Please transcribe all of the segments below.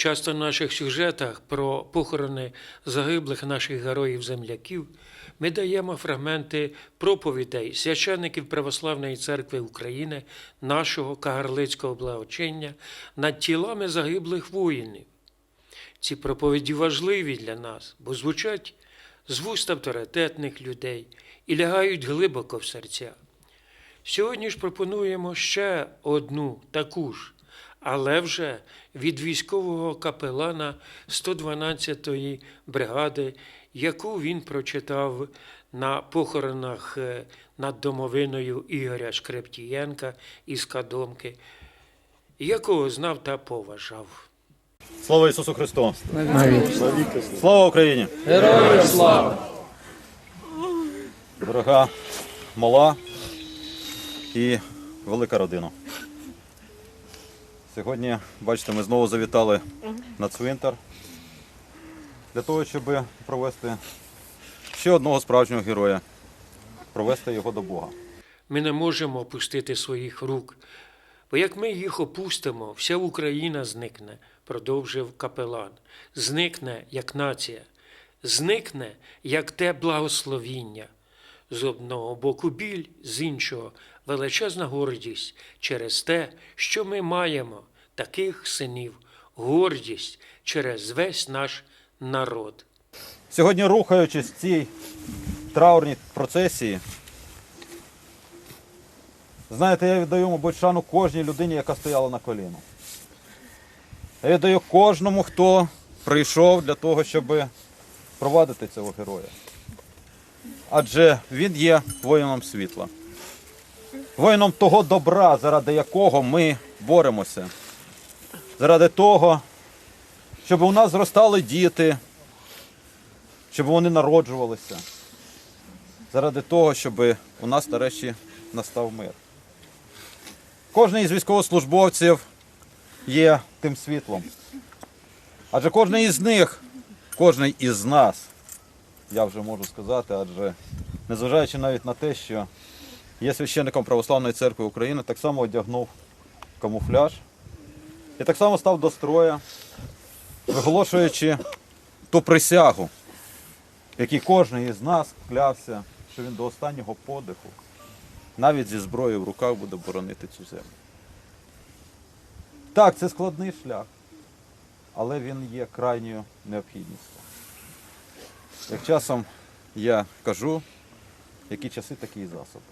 Часто в наших сюжетах про похорони загиблих наших героїв-земляків ми даємо фрагменти проповідей священників Православної церкви України, нашого Кагарлицького благочиння над тілами загиблих воїнів. Ці проповіді важливі для нас, бо звучать з вуст авторитетних людей і лягають глибоко в серця. Сьогодні ж пропонуємо ще одну таку ж, але вже від військового капелана 112-ї бригади, яку він прочитав на похоронах е, над домовиною Ігоря Шкрептієнка із Кадомки, якого знав та поважав. Слава Ісусу Христу! Слава Україні! Героям слава! Дорога мала і велика родина. Сьогодні, бачите, ми знову завітали на цвинтар для того, щоб провести ще одного справжнього героя, провести його до Бога. Ми не можемо опустити своїх рук, бо як ми їх опустимо, вся Україна зникне, продовжив капелан. Зникне як нація, зникне як те благословіння. З одного боку біль, з іншого величезна гордість через те, що ми маємо таких синів, гордість через весь наш народ. Сьогодні, рухаючись в цій траурній процесії, знаєте, я віддаю, мабуть, шану кожній людині, яка стояла на коліну. Я віддаю кожному, хто прийшов для того, щоб провадити цього героя. Адже він є воїном світла, воїном того добра, заради якого ми боремося, заради того, щоб у нас зростали діти, щоб вони народжувалися, заради того, щоб у нас нарешті настав мир. Кожен із військовослужбовців є тим світлом. Адже кожен із них, кожен із нас, я вже можу сказати, адже незважаючи навіть на те, що є священником Православної церкви України, так само одягнув камуфляж і так само став до строя, виголошуючи ту присягу, який кожен із нас клявся, що він до останнього подиху, навіть зі зброєю в руках буде боронити цю землю. Так, це складний шлях, але він є крайньою необхідністю. Як часом я кажу, які часи, такі засоби.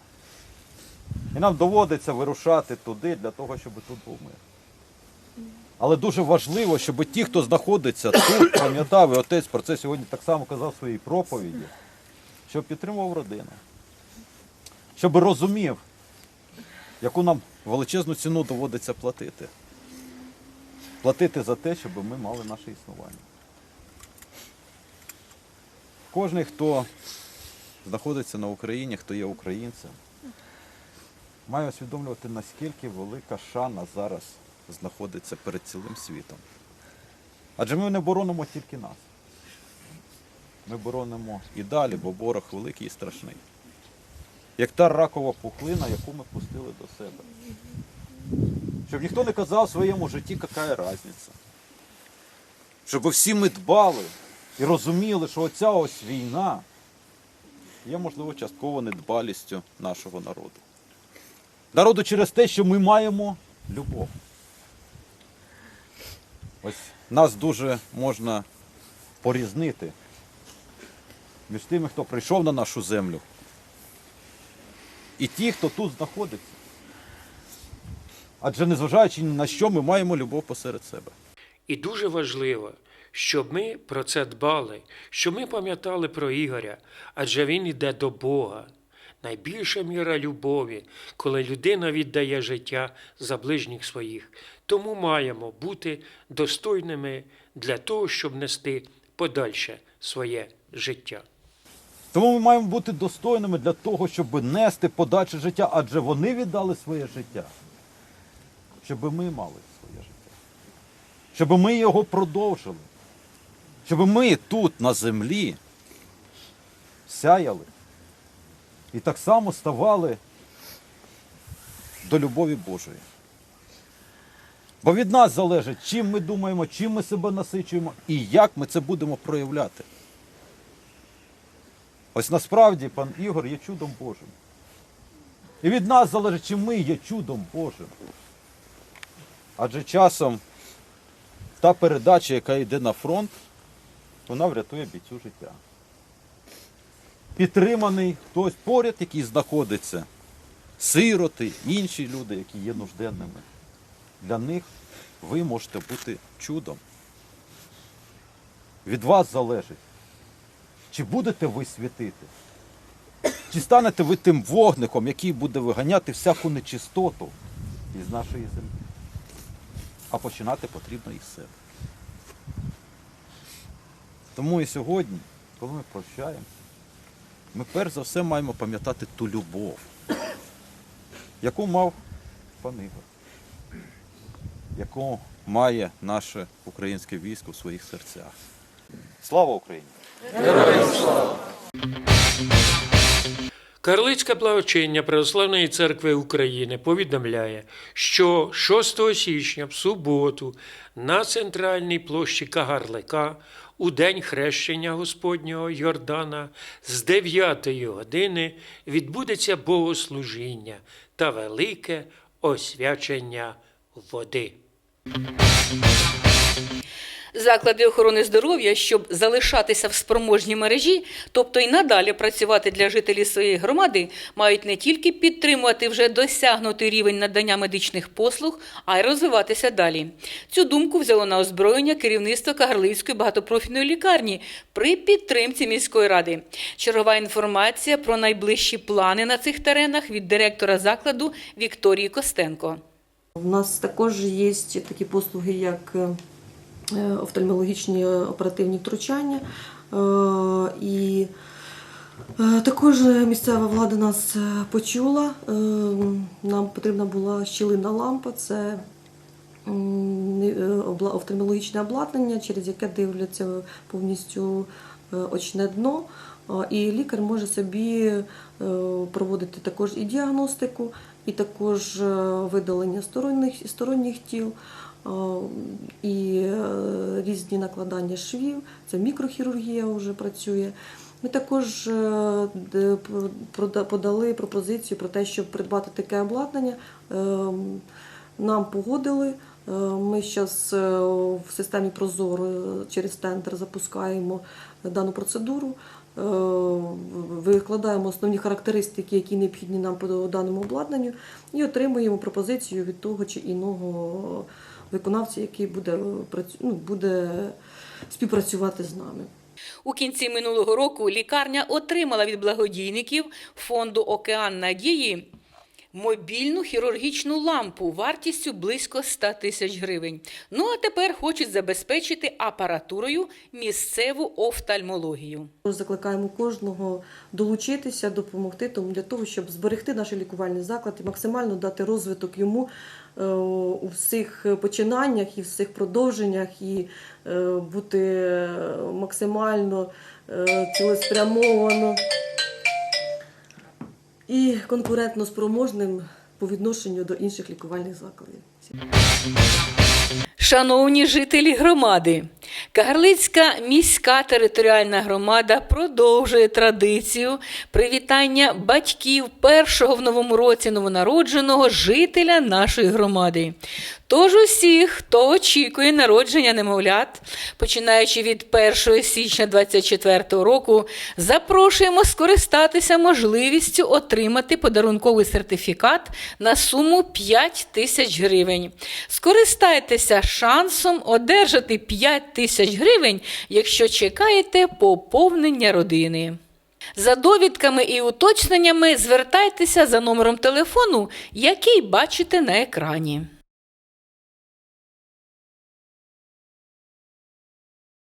І нам доводиться вирушати туди для того, щоб тут був мир. Але дуже важливо, щоб ті, хто знаходиться тут, пам'ятав, і отець про це сьогодні так само казав в своїй проповіді, щоб підтримував родину. Щоб розумів, яку нам величезну ціну доводиться платити. Платити за те, щоб ми мали наше існування. Кожний, хто знаходиться на Україні, хто є українцем, має усвідомлювати, наскільки велика шана зараз знаходиться перед цілим світом. Адже ми не боронимо тільки нас. Ми боронимо і далі, бо ворог великий і страшний. Як та ракова пухлина, яку ми пустили до себе. Щоб ніхто не казав в своєму житті, яка різниця. Щоб всі ми дбали і розуміли, що оця ось війна є, можливо, частково недбалістю нашого народу. Народу через те, що ми маємо любов. Ось нас дуже можна порізнити між тими, хто прийшов на нашу землю, і ті, хто тут знаходиться. Адже незважаючи на що, ми маємо любов посеред себе. І дуже важливо, щоб ми про це дбали, щоб ми пам'ятали про Ігоря, адже він йде до Бога. Найбільша міра любові, коли людина віддає життя за ближніх своїх. Тому маємо бути достойними для того, щоб нести подальше своє життя. Тому ми маємо бути достойними для того, щоб нести подальше життя, адже вони віддали своє життя, щоб ми мали своє життя, щоб ми його продовжили, щоб ми тут на землі сяяли і так само ставали до любові Божої. Бо від нас залежить, чим ми думаємо, чим ми себе насичуємо і як ми це будемо проявляти. Ось насправді пан Ігор є чудом Божим. І від нас залежить, чи ми є чудом Божим. Адже часом та передача, яка йде на фронт, вона врятує бійцю життя. Підтриманий хтось поряд, який знаходиться, сироти, інші люди, які є нужденними. Для них ви можете бути чудом. Від вас залежить, чи будете ви світити, чи станете ви тим вогником, який буде виганяти всяку нечистоту із нашої землі. А починати потрібно із себе. Тому і сьогодні, коли ми прощаємося, ми перш за все маємо пам'ятати ту любов, яку мав пан Ігор, яку має наше українське військо в своїх серцях. Слава Україні! Карлицьке благочиння Православної церкви України повідомляє, що 6 січня в суботу на центральній площі Кагарлика у день хрещення Господнього Йордана з 9 години відбудеться богослужіння та велике освячення води. Заклади охорони здоров'я, щоб залишатися в спроможній мережі, тобто і надалі працювати для жителів своєї громади, мають не тільки підтримувати вже досягнутий рівень надання медичних послуг, а й розвиватися далі. Цю думку взяло на озброєння керівництво Кагарлицької багатопрофільної лікарні при підтримці міської ради. Чергова інформація про найближчі плани на цих теренах від директора закладу Вікторії Костенко. У нас також є такі послуги, як е, офтальмологічні оперативні втручання. Е, І е, також місцева влада нас е, почула. Е, Нам потрібна була щілина лампа, це е, офтальмологічне обладнання, через яке дивляться повністю е, очне дно. Е, І лікар може собі е, проводити також і діагностику, і також е, видалення сторонніх, сторонніх тіл, е, і е, різні накладання швів, це мікрохірургія вже працює. Ми також е, подали пропозицію про те, щоб придбати таке обладнання. Ем, Нам погодили. Е, Ми зараз в системі Прозоро через тендер запускаємо дану процедуру. Викладаємо основні характеристики, які необхідні нам по даному обладнанню, і отримуємо пропозицію від того чи іного виконавця, який буде, е, ну, буде співпрацювати з нами. У кінці минулого року лікарня отримала від благодійників фонду Океан Надії мобільну хірургічну лампу вартістю близько 100 тисяч гривень. Ну а тепер хочуть забезпечити апаратурою місцеву офтальмологію. Закликаємо кожного долучитися, допомогти тому для того, щоб зберегти наш лікувальний заклад і максимально дати розвиток йому е, у всіх починаннях і всіх продовженнях, і е, бути е, максимально цілеспрямовано і конкурентно спроможним по відношенню до інших лікувальних закладів. Шановні жителі громади, Кагарлицька міська територіальна громада продовжує традицію привітання батьків першого в новому році новонародженого жителя нашої громади. Тож усіх, хто очікує народження немовлят, починаючи від 1 січня 2024 року, запрошуємо скористатися можливістю отримати подарунковий сертифікат на суму 5 тисяч гривень. Скористайтеся шансом одержати 5 тисяч гривень, якщо чекаєте поповнення родини. За довідками і уточненнями звертайтеся за номером телефону, який бачите на екрані.